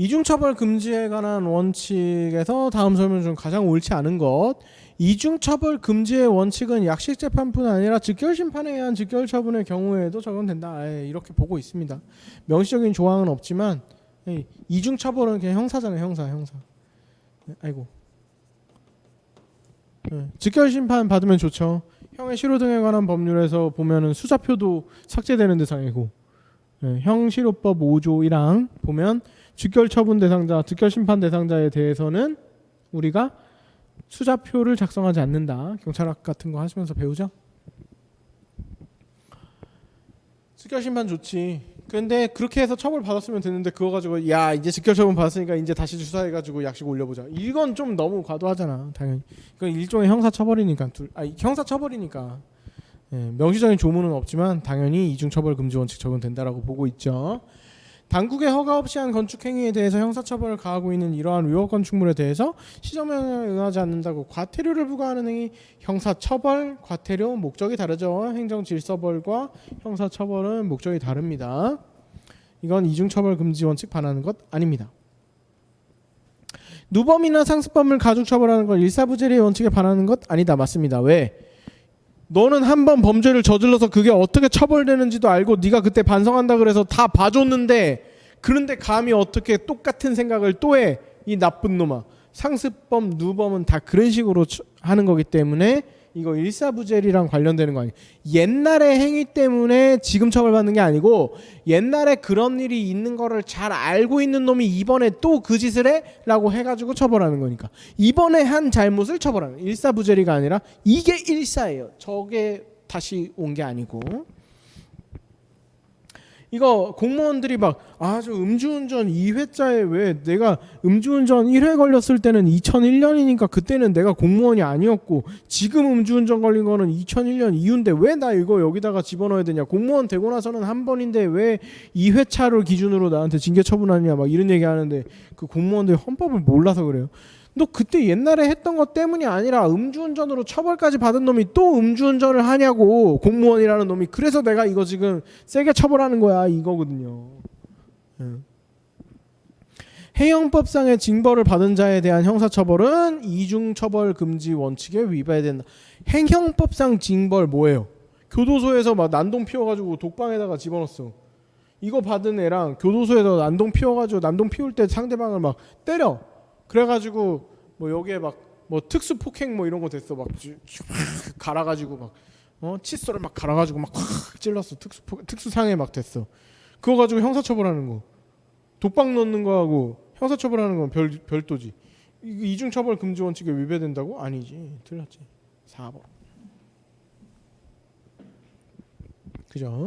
이중처벌 금지에 관한 원칙에서 다음 설명 중 가장 옳지 않은 것. 이중처벌 금지의 원칙은 약식 재판뿐 아니라 즉결 심판에 의한 즉결 처분의 경우에도 적용된다. 예, 이렇게 보고 있습니다. 명시적인 조항은 없지만 예, 이중처벌은 그냥 형사잖아요. 형사 형사. 예, 아이고. 예, 즉결 심판 받으면 좋죠. 형의 실효 등에 관한 법률에서 보면은 수자표도 삭제되는 대상이고 예, 형실효법 5조 1항 보면 즉결 처분 대상자, 즉결 심판 대상자에 대해서는 우리가 수자표를 작성하지 않는다. 경찰학 같은 거 하시면서 배우죠? 즉결 심판 좋지. 근데 그렇게 해서 처벌 받았으면 되는데 그거 가지고 야 이제 즉결 처분 받았으니까 이제 다시 수사해 가지고 약식 올려보자. 이건 좀 너무 과도하잖아. 당연히. 이건 일종의 형사 처벌이니까 둘, 아 형사 처벌이니까. 예, 명시적인 조문은 없지만 당연히 이중 처벌 금지 원칙 적용된다라고 보고 있죠. 당국의 허가 없이 한 건축 행위에 대해서 형사처벌을 가하고 있는 이러한 위법 건축물에 대해서 시정명령에 응하지 않는다고 과태료를 부과하는 행위 형사처벌, 과태료 목적이 다르죠. 행정질서벌과 형사처벌은 목적이 다릅니다. 이건 이중처벌 금지 원칙 반하는 것 아닙니다. 누범이나 상습범을 가중 처벌하는 건 일사부재리 원칙에 반하는 것 아니다. 맞습니다. 왜? 너는 한 번 범죄를 저질러서 그게 어떻게 처벌되는지도 알고 네가 그때 반성한다 그래서 다 봐줬는데 그런데 감히 어떻게 똑같은 생각을 또 해? 이 나쁜 놈아. 상습범, 누범은 다 그런 식으로 처- 하는 거기 때문에 이거 일사부재리랑 관련되는 거 아니에요. 옛날의 행위 때문에 지금 처벌받는 게 아니고 옛날에 그런 일이 있는 거를 잘 알고 있는 놈이 이번에 또 그 짓을 해라고 해가지고 처벌하는 거니까 이번에 한 잘못을 처벌하는 일사부재리가 아니라 이게 일사예요. 저게 다시 온 게 아니고 이거 공무원들이 막 아저 음주운전 2회자에 왜 내가 음주운전 1회 걸렸을 때는 2001년이니까 그때는 내가 공무원이 아니었고 지금 음주운전 걸린 거는 2001년 이후인데 왜 나 이거 여기다가 집어넣어야 되냐? 공무원 되고 나서는 한 번인데 왜 2회차를 기준으로 나한테 징계 처분하느냐? 막 이런 얘기 하는데 그 공무원들이 헌법을 몰라서 그래요 너 그때 옛날에 했던 것 때문이 아니라 음주운전으로 처벌까지 받은 놈이 또 음주운전을 하냐고 공무원이라는 놈이 그래서 내가 이거 지금 세게 처벌하는 거야 이거거든요. 예. 해형법상의 징벌을 받은 자에 대한 형사처벌은 이중처벌 금지 원칙에 위반해야 된다. 행형법상 징벌 뭐예요? 교도소에서 막 난동 피워가지고 독방에다가 집어넣었어. 이거 받은 애랑 교도소에서 난동 피워가지고 난동 피울 때 상대방을 막 때려. 그래가지고 뭐 여기에 막 뭐 특수 폭행 뭐 이런 거 됐어 막쭉 갈아가지고 막 어 칫솔을 막 갈아가지고 막 확 찔렀어 특수 폭- 특수 상해 막 됐어. 그거 가지고 형사처벌하는 거. 독방 넣는 거하고 형사처벌하는 건 별 별도지. 이- 이중처벌 금지 원칙에 위배된다고? 아니지. 틀렸지. 4번. 그죠?